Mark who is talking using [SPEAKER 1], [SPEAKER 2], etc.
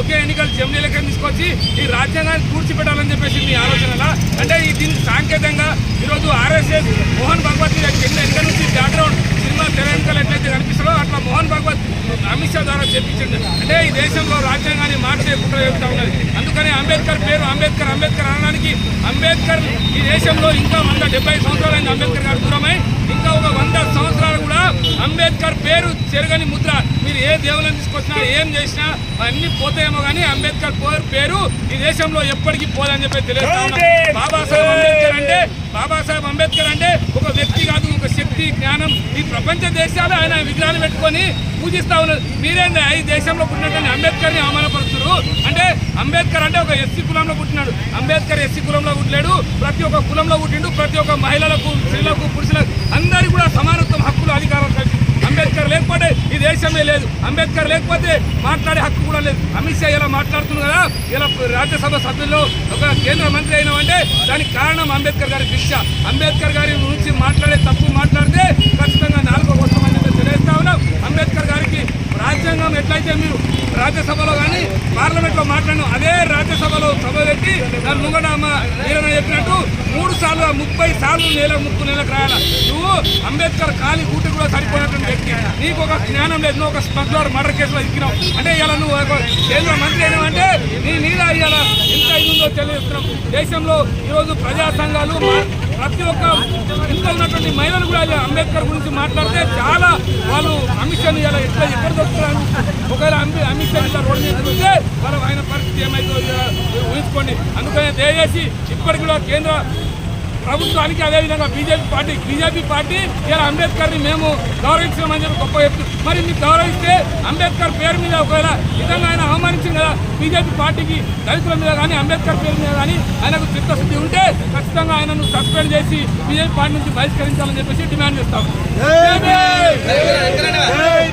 [SPEAKER 1] ఒకే ఎన్నికలు జమినీ తీసుకొచ్చి ఈ రాజ్యాంగాన్ని కూర్చిపెట్టాలని చెప్పేసి మీ ఆలోచనలా? అంటే ఈ దీనికి సాంకేతంగా ఈరోజు ఆర్ఎస్ఎస్ మోహన్ భగవత్ కింద ఎన్నికల నుంచి బ్యాక్గ్రౌండ్ సినిమా తెర ఎట్లయితే కనిపిస్తుందో అట్లా మోహన్ భగవత్ అమిత్ షా ద్వారా చెప్పించండి. అంటే ఈ దేశంలో రాజ్యాంగాన్ని మార్చే కుట్ర చెప్తా ఉన్నది. అందుకని అంబేద్కర్ పేరు అంబేద్కర్ అంబేద్కర్ అనడానికి అంబేద్కర్ ఈ దేశంలో ఇంకా వంద డెబ్బై సంవత్సరాలైంది అంబేద్కర్ గారు దూరమై ఇంకా ఒక వంద అంబేద్కర్ పేరు చెరగని ముద్ర. మీరు ఏ దేవులను తీసుకొచ్చినా ఏం చేసినా అన్ని పోతాయేమో కానీ అంబేద్కర్ పేరు పేరు ఈ దేశంలో ఎప్పటికీ పోదని చెప్పి తెలియజేస్తా ఉన్నాం. బాబాసాహెబ్ అంబేద్కర్ అంటే బాబాసాహెబ్ అంబేద్కర్ అంటే ఒక వ్యక్తి కాదు ఒక శక్తి జ్ఞానం. ఈ ప్రపంచ దేశాలు ఆయన విగ్రహాలు పెట్టుకొని పూజిస్తా ఉన్నారు. మీరేంది? ఈ దేశంలో పుట్టినటువంటి అంబేద్కర్ని అవమానపరుస్తున్నారు? అంటే అంబేద్కర్ అంటే ఒక ఎస్సీ కులంలో పుట్టినాడు. అంబేద్కర్ ఎస్సీ కులంలో పుట్టలేడు. ప్రతి ఒక్క కులంలో పుట్టిండు. ప్రతి ఒక్క మహిళలకు స్త్రీలకు పురుషులకు అందరికీ కూడా సమానత్వం హక్కులు అధికారాలు కలిసి అంబేద్కర్ లేకపోతే ఈ దేశమే లేదు. అంబేద్కర్ లేకపోతే మాట్లాడే హక్కు కూడా లేదు. అమిత్ షా ఇలా మాట్లాడుతుంది కదా ఇలా రాజ్యసభ సభ్యుల్లో ఒక కేంద్ర మంత్రి అయినామంటే దానికి కారణం అంబేద్కర్ గారి శిక్ష అంబేద్కర్ గారి గురించి మాట్లాడే తప్పు మాట్లాడితే ఖచ్చితంగా నాలుగో కోసం అని తెలియజేస్తా ఉన్నాం. అంబేద్కర్ గారికి రాజ్యాంగం ఎట్లయితే మీరు రాజ్యసభలో కానీ పార్లమెంట్లో మాట్లాడినాం అదే రాజ్యసభలో దాని ముంగట అమ్మ వీరన్న చెప్పినట్టు మూడు సార్లు ముప్పై సార్లు నెల ముక్కు నెలకు రాయాల నువ్వు అంబేద్కర్ ఖాళీ కూటి కూడా సరిపోయినటువంటి వ్యక్తి. నీకు ఒక జ్ఞానం లేదు నువ్వు ఒక స్మగ్లర్ మర్డర్ కేసులో ఇచ్చినావు అంటే ఇలా నువ్వు కేంద్ర మంత్రి అయినావంటే నీ మీద ఇలా ఎంత ఇది ఉందో తెలియజేస్తున్నాం దేశంలో ఈరోజు ప్రజా సంఘాలు మా- ప్రతి ఒక్క ఇంట్లో ఉన్నటువంటి మహిళలు కూడా అంబేద్కర్ గురించి మాట్లాడితే చాలా వాళ్ళు అమిత్ షాని ఇలా ఎట్లా ఎక్కడ దొరుకుతారు ఒకవేళ అంబి అమిత్ షా ఇట్లా రోడ్డు మీద ఆయన పరిస్థితి ఏమైతుందో ఇలా ఊహించుకోండి. అందుకని దయచేసి ఇప్పటికి కూడా కేంద్ర ప్రభుత్వానికి అదేవిధంగా బీజేపీ పార్టీ బీజేపీ పార్టీ ఇలా అంబేద్కర్ని మేము గౌరవించమని చెప్పి గొప్ప చెప్తుంది మరి మీకు గౌరవిస్తే అంబేద్కర్ పేరు మీద ఒకవేళ నిజంగా ఆయన అవమానించింది కదా బీజేపీ పార్టీకి దళితుల మీద కానీ అంబేద్కర్ పేరు మీద కానీ ఆయనకు చిత్తశుద్ధి ఉంటే ఖచ్చితంగా ఆయనను సస్పెండ్ చేసి బీజేపీ పార్టీ నుంచి బహిష్కరించాలని చెప్పేసి డిమాండ్ చేస్తాం